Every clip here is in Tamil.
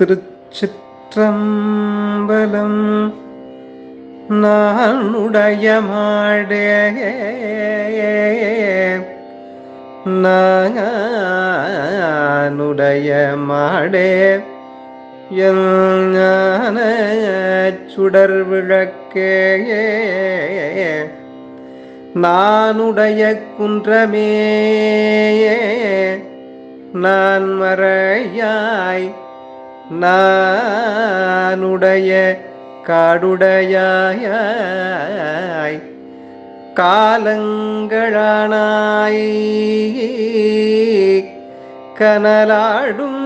திருச்சிற்றம்பலம் நானுடைய மாடே. நானுடைய மாடே. என் ஞான சுடர் விளக்கே. நானுடைய குன்றமே. நான் மறையாய் நானுடைய காடுடையாய் காலங்களானாய் கனலாடும்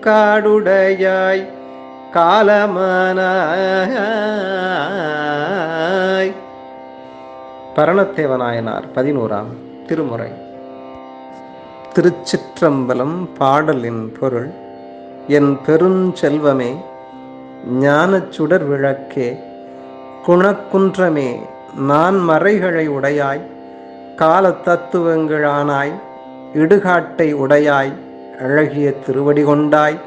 காடுடையாய் காலமானாய். பரணத்தேவநாயனார் பதினோராம் திருமுறை. திருச்சிற்றம்பலம் பாடலின் பொருள் என் பெருஞ்செல்வமே ஞானச் சுடர் விளக்கே குணக்குன்றமே நான் மறைகளை உடையாய் கால தத்துவங்களானாய் இடுகாட்டை உடையாய் அழகிய திருவடி கொண்டாய்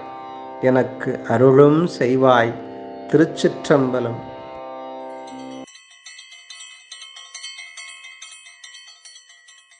எனக்கு அருளும் செய்வாய் திருச்சிற்றம்பலம்.